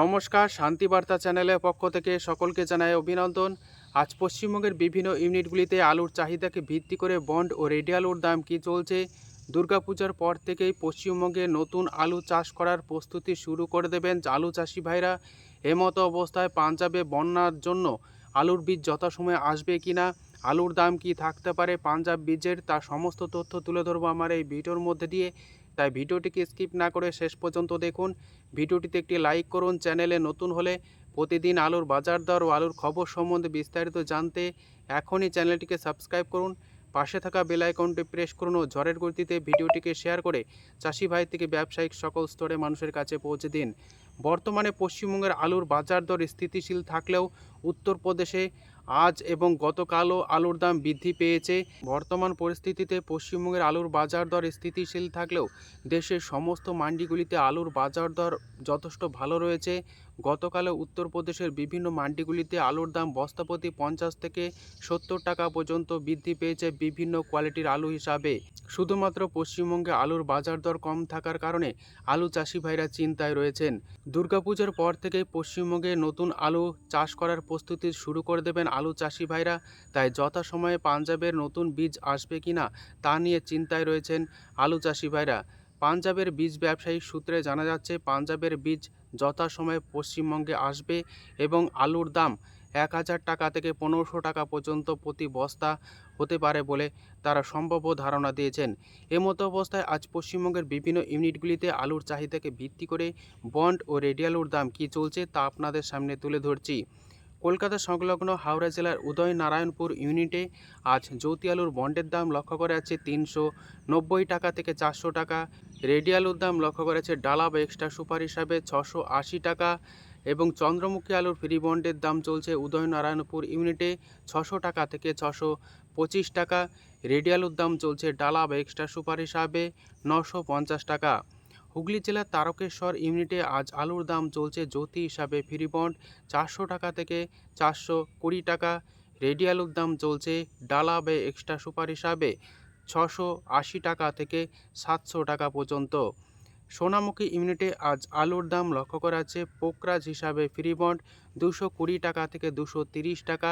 নমস্কার শান্তিবার্তা চ্যানেলের পক্ষ থেকে সকলকে জানাই অভিনন্দন। আজ পশ্চিমবঙ্গের বিভিন্ন ইউনিটগুলিতে আলুর চাহিদাকে ভিত্তি করে বন্ড ও রেডি আলুর দাম কী চলছে, দুর্গাপূজার পর থেকেই পশ্চিমবঙ্গে নতুন আলু চাষ করার প্রস্তুতি শুরু করে দেবেন আলু চাষি ভাইরা। এমতো অবস্থায় পাঞ্জাবে বন্যার জন্য আলুর বীজ যথাসময়ে আসবে কিনা, আলুর দাম কি থাকতে পারে পাঞ্জাব বীজের তার সমস্ত তথ্য তুলে ধরবো আমার এই ভিডিওর মধ্যে দিয়ে। তাই ভিডিওটিকে স্কিপ না করে শেষ পর্যন্ত দেখুন। ভিডিওটিতে একটি লাইক করুন, চ্যানেলে নতুন হলে প্রতিদিন আলুর বাজার দর ও আলুর খবর সম্বন্ধে বিস্তারিত জানতে এখনই চ্যানেলটিকে সাবস্ক্রাইব করুন। পাশে থাকা বেল আইকনটি প্রেস করুন ও ঝড়ের গতিতে ভিডিওটিকে শেয়ার করে চাষি ভাই থেকে ব্যবসায়িক সকল স্তরে মানুষের কাছে পৌঁছে দিন। বর্তমানে পশ্চিমবঙ্গের আলুর বাজার দর স্থিতিশীল থাকলেও উত্তরপ্রদেশে আজ এবং গতকালও আলুর দাম বৃদ্ধি পেয়েছে। বর্তমান পরিস্থিতিতে পশ্চিমবঙ্গের আলুর বাজার দর স্থিতিশীল থাকলেও দেশের সমস্ত মান্ডিগুলিতে আলুর বাজার দর যথেষ্ট ভালো রয়েছে। গতকালে উত্তরপ্রদেশের বিভিন্ন মান্ডিগুলিতে আলুর দাম বস্তাপ্রতি পঞ্চাশ থেকে সত্তর টাকা পর্যন্ত বৃদ্ধি পেয়েছে বিভিন্ন কোয়ালিটির আলু হিসাবে। শুধুমাত্র পশ্চিমবঙ্গে আলুর বাজার দর কম থাকার কারণে আলু চাষি ভাইরা চিন্তায় রয়েছেন। দুর্গাপুজোর পর থেকে পশ্চিমবঙ্গে নতুন আলু চাষ করার প্রস্তুতি শুরু করে দেবেন আলু চাষি ভাইরা। তাই যথাসময়ে পাঞ্জাবের নতুন বীজ আসবে কিনা তা নিয়ে চিন্তায় রয়েছেন আলু চাষি ভাইরা। পাঞ্জাবের বীজ ব্যবসায়ী সূত্রে জানা যাচ্ছে, পাঞ্জাবের বীজ যথাসময়ে পশ্চিমবঙ্গে আসবে এবং আলুর দাম এক হাজার টাকা থেকে পনেরোশো টাকা পর্যন্ত প্রতি বস্তা হতে পারে বলে তারা সম্ভাব্য ধারণা দিয়েছেন। এ মতো অবস্থায় আজ পশ্চিমবঙ্গের বিভিন্ন ইউনিটগুলিতে আলুর চাহিদাকে ভিত্তি করে বন্ড ও রেডিয়ালুর দাম কী চলছে তা আপনাদের সামনে তুলে ধরছি। কলকাতা সংলগ্ন হাওড়া জেলার উদয় নারায়ণপুর ইউনিটে আজ জ্যোতি আলুর বন্ডের দাম লক্ষ্য করা যাচ্ছে তিনশো নব্বই টাকা থেকে চারশো টাকা। রেডি আলুর দাম লক্ষ্য করা যাচ্ছে ডালা বা এক্সট্রা সুপার হিসাবে ছশো আশি টাকা এবং চন্দ্রমুখী আলুর ফ্রি বন্ডের দাম চলছে উদয়নারায়ণপুর ইউনিটে ছশো টাকা থেকে ছশো পঁচিশ টাকা। রেডি আলুর দাম চলছে ডালা বা এক্সট্রা সুপার হিসাবে নশো পঞ্চাশ টাকা। হুগলি জেলার তারকেশ্বর ইউনিটে আজ আলুর দাম চলছে জ্যোতি হিসাবে ফ্রি বন্ড চারশো টাকা থেকে চারশো কুড়ি টাকা। রেডি আলুর দাম চলছে ডালা বে এক্সট্রা সুপার হিসাবে ছশো আশি টাকা থেকে সাতশো টাকা পর্যন্ত। সোনামুখী ইউনিটে আজ আলুর দাম লক্ষ্য করা যাচ্ছে। পোকরাজ হিসাবে ফ্রি বন্ড দুশো কুড়ি টাকা থেকে দুশো তিরিশ টাকা।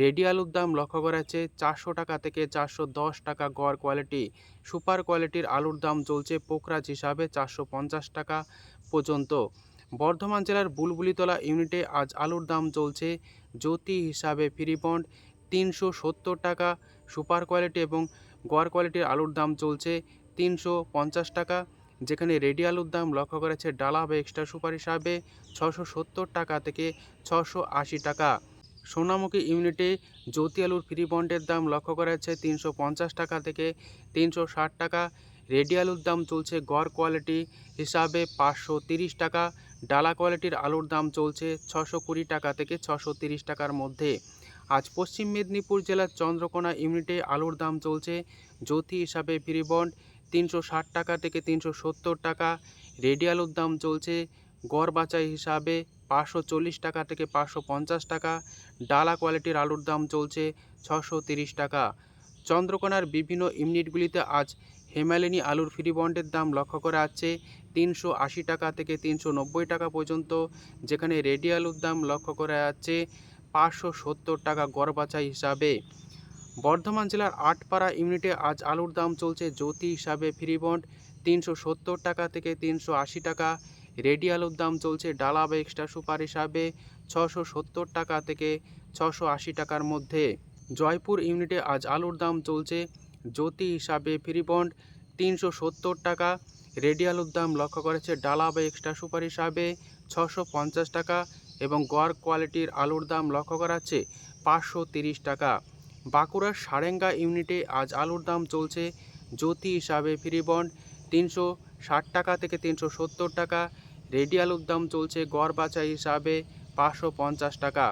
রেডি আলুর দাম লক্ষ্য করা যাচ্ছে চারশো টাকা থেকে চারশো দশ টাকা গড় কোয়ালিটি। সুপার কোয়ালিটির আলুর দাম চলছে পোকরাজ হিসাবে চারশো পঞ্চাশ টাকা পর্যন্ত। বর্ধমান জেলার বুলবুলিতলা ইউনিটে আজ আলুর দাম চলছে জ্যোতি হিসাবে ফ্রি বন্ড তিনশো সত্তর টাকা। সুপার কোয়ালিটি এবং গড় কোয়ালিটির আলুর দাম চলছে তিনশো পঞ্চাশ টাকা। যেখানে রেডি আলুর দাম লক্ষ্য করেছে ডালা বা এক্সট্রা সুপার হিসাবে ছশো সত্তর টাকা থেকে ছশো আশি টাকা। সোনামুখী ইউনিটে জ্যোতি আলুর ফ্রি বন্ডের দাম লক্ষ্য করা যাচ্ছে তিনশো পঞ্চাশ টাকা থেকে তিনশো ষাট টাকা। রেডি আলুর দাম চলছে গড় কোয়ালিটি হিসাবে পাঁচশো তিরিশ টাকা। ডালা কোয়ালিটির আলুর দাম চলছে ছশো কুড়ি টাকা থেকে ছশো তিরিশ টাকার মধ্যে। আজ পশ্চিম মেদিনীপুর জেলার চন্দ্রকোনা ইউনিটে আলুর দাম চলছে জ্যোতি হিসাবে ফ্রি বন্ড তিনশো ষাট টাকা থেকে তিনশো সত্তর টাকা। রেডি আলুর দাম চলছে। গড় বাছাই হিসাবে পাঁচশো চল্লিশ টাকা থেকে পাঁচশো পঞ্চাশ টাকা। ডালা কোয়ালিটির আলুর দাম চলছে ছশো তিরিশ টাকা। চন্দ্রকোনার বিভিন্ন ইউনিটগুলিতে আজ হেমালিনী আলুর ফ্রি বন্ডের দাম লক্ষ্য করা যাচ্ছে। তিনশো আশি টাকা থেকে তিনশো নব্বই টাকা পর্যন্ত, যেখানে রেডি আলুর দাম লক্ষ্য করা যাচ্ছে পাঁচশো সত্তর টাকা গড় বাছাই হিসাবে। বর্ধমান জেলার আটপাড়া ইউনিটে আজ আলুর দাম চলছে জ্যোতি হিসাবে ফ্রি বন্ড তিনশো সত্তর টাকা থেকে তিনশো আশি টাকা। রেডি আলুর দাম চলছে ডালা বা এক্সট্রা সুপার হিসাবে ছশো সত্তর টাকা থেকে ছশো আশি টাকার মধ্যে। জয়পুর ইউনিটে আজ আলুর দাম চলছে জ্যোতি হিসাবে ফ্রি বন্ড তিনশো সত্তর টাকা। রেডি আলুর দাম লক্ষ্য করেছে ডালা বা এক্সট্রা সুপার হিসাবে ছশো পঞ্চাশ টাকা এবং গড় কোয়ালিটির আলুর দাম লক্ষ্য করাচ্ছে পাঁচশো তিরিশ টাকা। বাঁকুড়ার সারেঙ্গা ইউনিটে আজ আলুর দাম চলছে। জ্যোতি হিসাবে ফ্রি বন্ড তিনশো ষাট টাকা থেকে তিনশো সত্তর টাকা। রেডি আলুর দাম চলছে গড় বাছাই হিসাবে পাঁচশো পঞ্চাশ টাকা।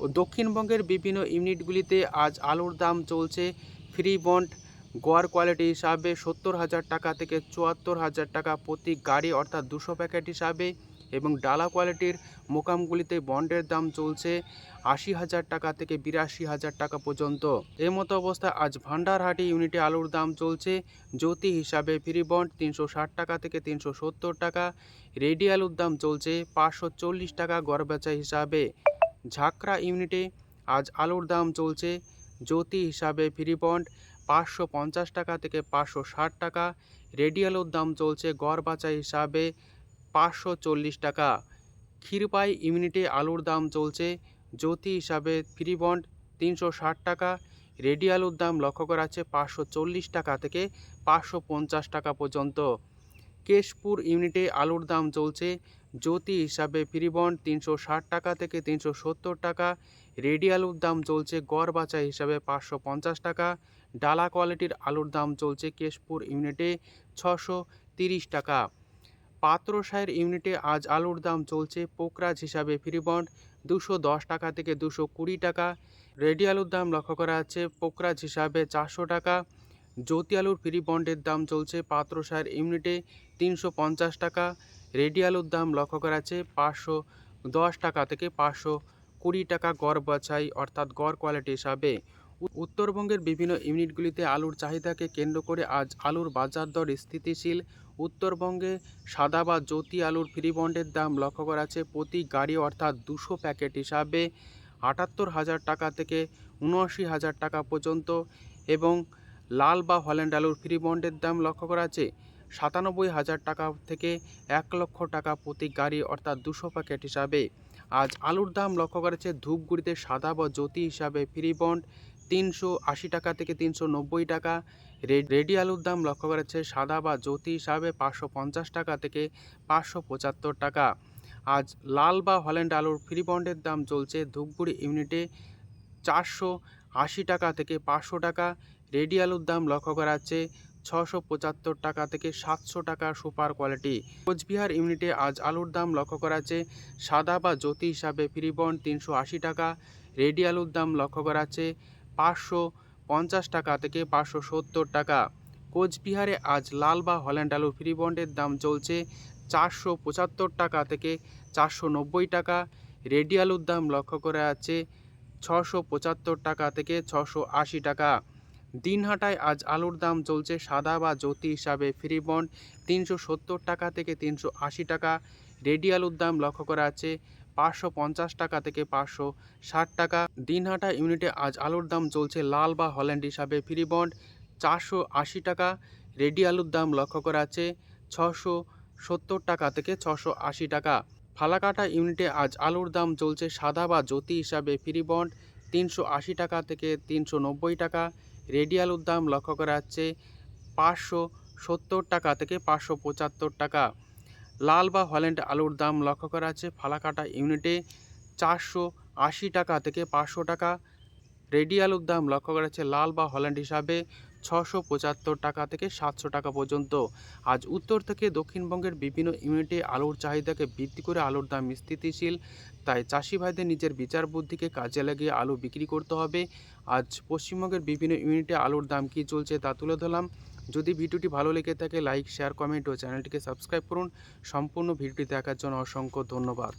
ও দক্ষিণবঙ্গের বিভিন্ন ইউনিটগুলিতে আজ আলুর দাম চলছে ফ্রি বন্ড। গড় কোয়ালিটি হিসাবে সত্তর হাজার টাকা থেকে চুয়াত্তর হাজার টাকা প্রতি গাড়ি অর্থাৎ দুশো প্যাকেট হিসাবে এবং ডালা কোয়ালিটির মোকামগুলিতে বন্ডের দাম চলছে আশি হাজার টাকা থেকে বিরাশি হাজার টাকা পর্যন্ত। এই মতো অবস্থায় আজ ভান্ডারহাটি ইউনিটে আলুর দাম চলছে জ্যোতি হিসাবে ফ্রি বন্ড তিনশো ষাট টাকা থেকে তিনশো সত্তর টাকা, রেডি আলুর দাম চলছে পাঁচশো চল্লিশ টাকা গড়বেচা হিসাবে। ঝাঁকড়া ইউনিটে আজ আলুর দাম চলছে জ্যোতি হিসাবে ফ্রি বন্ড পাঁচশো পঞ্চাশ টাকা থেকে পাঁচশো ষাট টাকা, রেডি আলুর দাম চলছে গড় বাচা হিসাবে পাঁচশো চল্লিশ টাকা। ক্ষীরপাই ইউনিটে আলুর দাম চলছে। জ্যোতি হিসাবে ফ্রি বন্ড তিনশো ষাট টাকা। রেডি আলুর দাম লক্ষ্য করা আছে পাঁচশো চল্লিশ টাকা থেকে পাঁচশো পঞ্চাশ টাকা পর্যন্ত। কেশপুর ইউনিটে আলুর দাম চলছে। জ্যোতি হিসাবে ফ্রি বন্ড তিনশো ষাট টাকা থেকে তিনশো সত্তর টাকা। রেডি আলুর দাম চলছে গড় বাচা হিসাবে পাঁচশো পঞ্চাশ টাকা। ডালা কোয়ালিটির আলুর দাম চলছে কেশপুর ইউনিটে ছশো তিরিশ টাকা। পাত্রসায়ের ইউনিটে আজ আলুর দাম চলছে পোকরাজ হিসাবে ফ্রি বন্ড দুশো দশ টাকা থেকে দুশো কুড়ি টাকা। রেডি আলুর দাম লক্ষ্য করা যাচ্ছে পোকরাজ হিসাবে চারশো টাকা। জ্যোতি আলুর ফ্রি বন্ডের দাম চলছে পাত্রসায়ের ইউনিটে তিনশো পঞ্চাশ টাকা। রেডি আলুর দাম লক্ষ্য করা যাচ্ছে পাঁচশো দশ টাকা থেকে পাঁচশো কুড়ি টাকা গড় বাছাই অর্থাৎ গড় কোয়ালিটি হিসাবে। উত্তরবঙ্গের বিভিন্ন ইউনিটগুলিতে আলুর চাহিদাকে কেন্দ্র করে আজ আলুর বাজার দর স্থিতিশীল। উত্তরবঙ্গে সাদা বা জ্যোতি আলুর ফ্রি বন্ডের দাম লক্ষ্য করা আছে প্রতি গাড়ি অর্থাৎ দুশো প্যাকেট হিসাবে আটাত্তর হাজার টাকা থেকে উনআশি হাজার টাকা পর্যন্ত এবং লাল বা হল্যান্ড আলুর ফ্রি বন্ডের দাম লক্ষ্য করা আছে সাতানব্বই হাজার টাকা থেকে এক লক্ষ টাকা প্রতি গাড়ি অর্থাৎ দুশো প্যাকেট হিসাবে। আজ আলুর দাম লক্ষ্য করেছে ধূপগুড়িতে সাদা বা জ্যোতি হিসাবে ফ্রি বন্ড তিনশো আশি টাকা থেকে তিনশো নব্বই টাকা। রেডি আলুর দাম লক্ষ্য করা যাচ্ছে সাদা বা জ্যোতি হিসাবে পাঁচশো পঞ্চাশ টাকা থেকে পাঁচশো পঁচাত্তর টাকা। আজ লাল বা হল্যান্ড আলুর ফ্রি বন্ডের দাম চলছে ধূপগুড়ি ইউনিটে চারশো আশি টাকা থেকে পাঁচশো টাকা। রেডি আলুর দাম লক্ষ্য করা যাচ্ছে ছশো পঁচাত্তর টাকা থেকে সাতশো টাকা সুপার কোয়ালিটি। কোচবিহার ইউনিটে আজ আলুর দাম লক্ষ্য করা যাচ্ছে সাদা বা জ্যোতি হিসাবে ফ্রি বন্ড তিনশো আশি টাকা। রেডি আলুর দাম লক্ষ্য করা যাচ্ছে পাঁচশো পঞ্চাশ টাকা থেকে পাঁচশো সত্তর টাকা। কোচবিহারে আজ লাল বা হল্যান্ড আলু ফ্রি বন্ডের দাম চলছে চারশো পঁচাত্তর টাকা থেকে চারশো নব্বই টাকা। রেডি আলুর দাম লক্ষ্য করা যাচ্ছে ছশো পঁচাত্তর টাকা থেকে ছশো আশি টাকা। দিনহাটায় আজ আলুর দাম চলছে সাদা বা জ্যোতি হিসাবে ফ্রি বন্ড তিনশো সত্তর টাকা থেকে তিনশো আশি টাকা। রেডি আলুর দাম লক্ষ্য করা আছে পাঁচশো পঞ্চাশ টাকা থেকে পাঁচশো ষাট টাকা। দিনহাটা ইউনিটে আজ আলুর দাম চলছে লাল বা হল্যান্ড হিসাবে। ফ্রি বন্ড চারশো আশি টাকা। রেডি আলুর দাম লক্ষ্য করা আছে ছশো সত্তর টাকা থেকে ছশো আশি টাকা। ফালাকাটা ইউনিটে আজ আলুর দাম চলছে সাদা বা জ্যোতি হিসাবে। ফ্রি বন্ড তিনশো আশি টাকা থেকে তিনশো নব্বই টাকা। রেডি আলুর দাম লক্ষ্য করা যাচ্ছে পাঁচশো সত্তর টাকা থেকে পাঁচশো পঁচাত্তর টাকা। লাল বা হল্যান্ড আলুর দাম লক্ষ্য করা আছে। ফালাকাটা ইউনিটে চারশো আশি টাকা থেকে পাঁচশো টাকা। রেডি আলুর দাম লক্ষ্য করা যাচ্ছে লাল বা হল্যান্ড হিসাবে ছশো পঁচাত্তর টাকা থেকে সাতশো টাকা পর্যন্ত। আজ উত্তর থেকে দক্ষিণবঙ্গের বিভিন্ন ইউনিটে আলুর চাহিদাকে ভিত্তি করে আলুর দাম স্থিতিশীল। তাই চাষি ভাইদের নিজের বিচার বুদ্ধিকে কাজে লাগিয়ে আলু বিক্রি করতে হবে। আজ পশ্চিমবঙ্গের বিভিন্ন ইউনিটে আলুর দাম কী চলছে তা তুলে ধরলাম। যদি ভিডিওটি ভালো লেগে থাকে, লাইক, শেয়ার, কমেন্ট ও চ্যানেলটিকে সাবস্ক্রাইব করুন। সম্পূর্ণ ভিডিওটি দেখার জন্য অসংখ্য ধন্যবাদ।